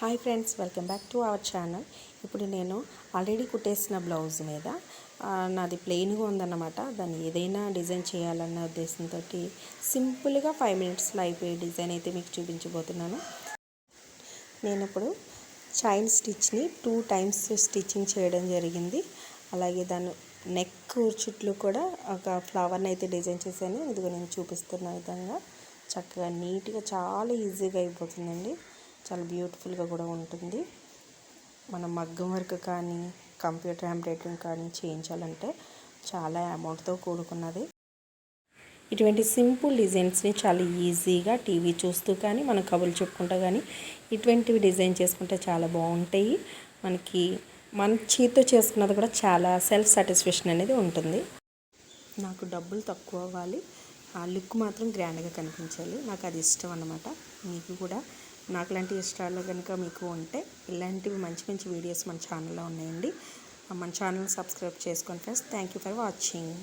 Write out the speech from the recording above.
Hi friends welcome back to our channel. ఇప్పుడు నేను already కుట్టేసిన blouse మీద నాది ప్లెయిన్గా ఉందన్నమాట. దాన్ని ఏదైనా డిజైన్ చేయాలన్న ఉద్దేశంతో సింపుల్గా ఫైవ్ మినిట్స్లో అయిపోయే డిజైన్ అయితే మీకు చూపించబోతున్నాను. నేను ఇప్పుడు చైన్ స్టిచ్ని టూ టైమ్స్ స్టిచ్చింగ్ చేయడం జరిగింది. అలాగే దాని నెక్ చుట్లు కూడా ఒక ఫ్లవర్ని అయితే డిజైన్ చేశాను. ఇదిగో నేను చూపిస్తున్న విధంగా చక్కగా నీట్గా చాలా ఈజీగా అయిపోతుందండి. చాలా బ్యూటిఫుల్గా కూడా ఉంటుంది. మనం మగ్గం వర్క్ కానీ కంప్యూటర్ ఎంబ్రాయిడరింగ్ కానీ చేయించాలంటే చాలా అమౌంట్తో కూడుకున్నది. ఇటువంటి సింపుల్ డిజైన్స్ని చాలా ఈజీగా టీవీ చూస్తూ కానీ మనం కబుర్లు చెప్పుకుంటా కానీ ఇటువంటివి డిజైన్ చేసుకుంటే చాలా బాగుంటాయి. మనకి మన చేతితో చేసుకున్నది కూడా చాలా సెల్ఫ్ సాటిస్ఫాక్షన్ అనేది ఉంటుంది. నాకు డబ్బులు తక్కువ అవ్వాలి. ఆ లుక్ మాత్రం గ్రాండ్గా కనిపించాలి. నాకు అది ఇష్టం అన్నమాట. మీకు కూడా నాకు లాంటి ఇష్టాలు కనుక మీకు ఉంటే ఇలాంటివి మంచి మంచి వీడియోస్ మన ఛానల్లో ఉన్నాయండి. మన ఛానల్ సబ్స్క్రైబ్ చేసుకోండి friends. Thank you for watching.